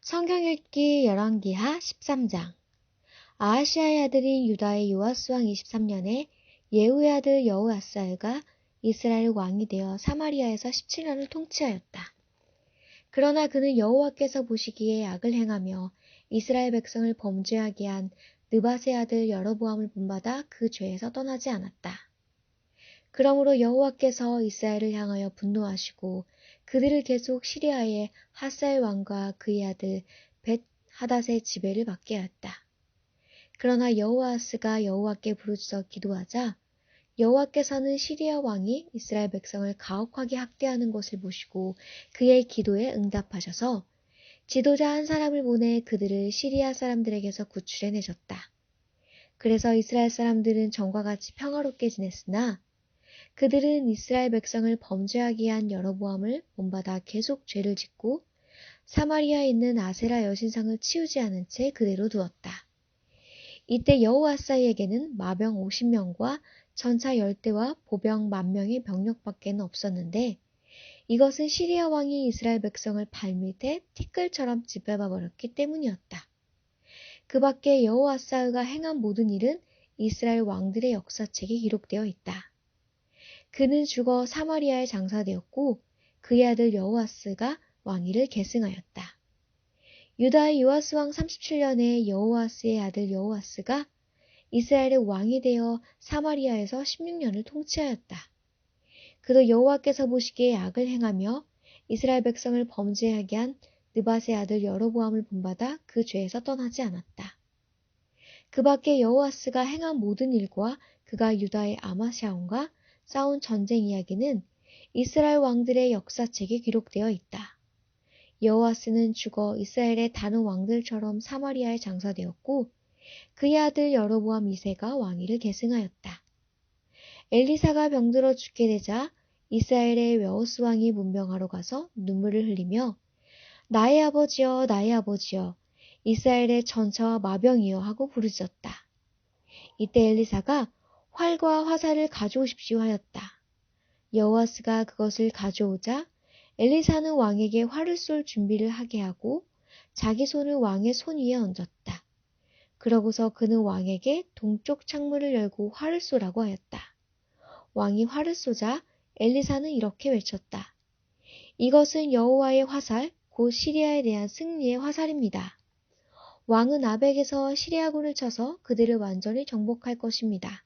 성경 읽기 열왕기하 13장 아하시아의 아들인 유다의 요아스 왕 23년에 예후의 아들 여호아사르가 이스라엘 왕이 되어 사마리아에서 17년을 통치하였다. 그러나 그는 여호와께서 보시기에 악을 행하며 이스라엘 백성을 범죄하게 한 느바세 아들 여로보암을 본받아 그 죄에서 떠나지 않았다. 그러므로 여호와께서 이스라엘을 향하여 분노하시고 그들을 계속 시리아의 하사엘 왕과 그의 아들 벳 하닷의 지배를 받게 하였다. 그러나 여호와스가 여호와께 부르짖어 기도하자 여호와께서는 시리아 왕이 이스라엘 백성을 가혹하게 학대하는 것을 보시고 그의 기도에 응답하셔서 지도자 한 사람을 보내 그들을 시리아 사람들에게서 구출해 내셨다. 그래서 이스라엘 사람들은 전과 같이 평화롭게 지냈으나 그들은 이스라엘 백성을 범죄하게 한 여러보암을 본받아 계속 죄를 짓고 사마리아에 있는 아세라 여신상을 치우지 않은 채 그대로 두었다. 이때 여호와사이에게는 마병 50명과 전차 10대와 보병 만명의 병력밖에는 없었는데 이것은 시리아 왕이 이스라엘 백성을 발밑에 티끌처럼 짓밟아 버렸기 때문이었다. 그 밖에 여호와사가 행한 모든 일은 이스라엘 왕들의 역사책에 기록되어 있다. 그는 죽어 사마리아에 장사되었고 그의 아들 여호와스가 왕위를 계승하였다. 유다의 요아스 왕 37년에 여호와스의 아들 여호와스가 이스라엘의 왕이 되어 사마리아에서 16년을 통치하였다. 그도 여호와께서 보시기에 악을 행하며 이스라엘 백성을 범죄하게 한 느바세 아들 여로보암을 본받아 그 죄에서 떠나지 않았다. 그 밖에 여호와스가 행한 모든 일과 그가 유다의 아마샤온과 싸운 전쟁 이야기는 이스라엘 왕들의 역사책에 기록되어 있다. 여호와스는 죽어 이스라엘의 다른 왕들처럼 사마리아에 장사되었고 그의 아들 여로보암 2세가 왕위를 계승하였다. 엘리사가 병들어 죽게 되자 이스라엘의 웨오스 왕이 문명하러 가서 눈물을 흘리며 나의 아버지여 나의 아버지여 이스라엘의 전차와 마병이여 하고 부르짖었다. 이때 엘리사가 활과 화살을 가져오십시오 하였다. 여호와스가 그것을 가져오자 엘리사는 왕에게 활을 쏠 준비를 하게 하고 자기 손을 왕의 손 위에 얹었다. 그러고서 그는 왕에게 동쪽 창문을 열고 활을 쏘라고 하였다. 왕이 활을 쏘자 엘리사는 이렇게 외쳤다. 이것은 여호와의 화살, 곧 시리아에 대한 승리의 화살입니다. 왕은 아벡에서 시리아군을 쳐서 그들을 완전히 정복할 것입니다.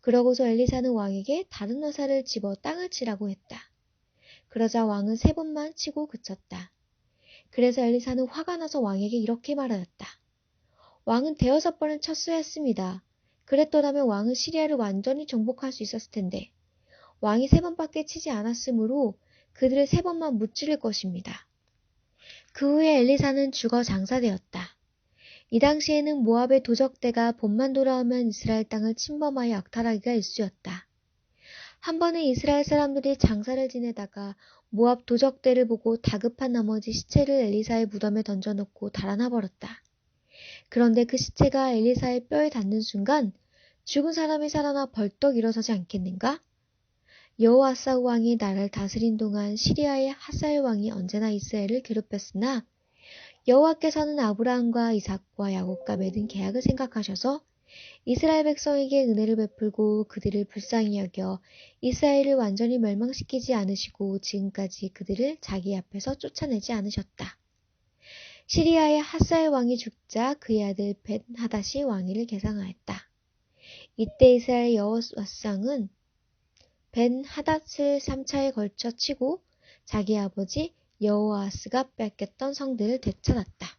그러고서 엘리사는 왕에게 다른 화살을 집어 땅을 치라고 했다. 그러자 왕은 세 번만 치고 그쳤다. 그래서 엘리사는 화가 나서 왕에게 이렇게 말하였다. 왕은 대여섯 번을 쳤어야 했습니다. 그랬더라면 왕은 시리아를 완전히 정복할 수 있었을 텐데 왕이 세 번밖에 치지 않았으므로 그들을 세 번만 무찌를 것입니다. 그 후에 엘리사는 죽어 장사되었다. 이 당시에는 모압의 도적대가 봄만 돌아오면 이스라엘 땅을 침범하여 악탈하기가 일쑤였다. 한 번은 이스라엘 사람들이 장사를 지내다가 모압 도적대를 보고 다급한 나머지 시체를 엘리사의 무덤에 던져놓고 달아나 버렸다. 그런데 그 시체가 엘리사의 뼈에 닿는 순간 죽은 사람이 살아나 벌떡 일어서지 않겠는가? 여호와사 왕이 나라를 다스린 동안 시리아의 하사엘 왕이 언제나 이스라엘을 괴롭혔으나 여호와께서는 아브라함과 이삭과 야곱과 맺은 계약을 생각하셔서 이스라엘 백성에게 은혜를 베풀고 그들을 불쌍히 여겨 이스라엘을 완전히 멸망시키지 않으시고 지금까지 그들을 자기 앞에서 쫓아내지 않으셨다. 시리아의 하사엘 왕이 죽자 그의 아들 벤 하닷이 왕위를 개상하였다. 이때 이스라엘 여호와상은 벤 하닷을 3차에 걸쳐 치고 자기 아버지 여호아스가 뺏겼던 성들을 되찾았다.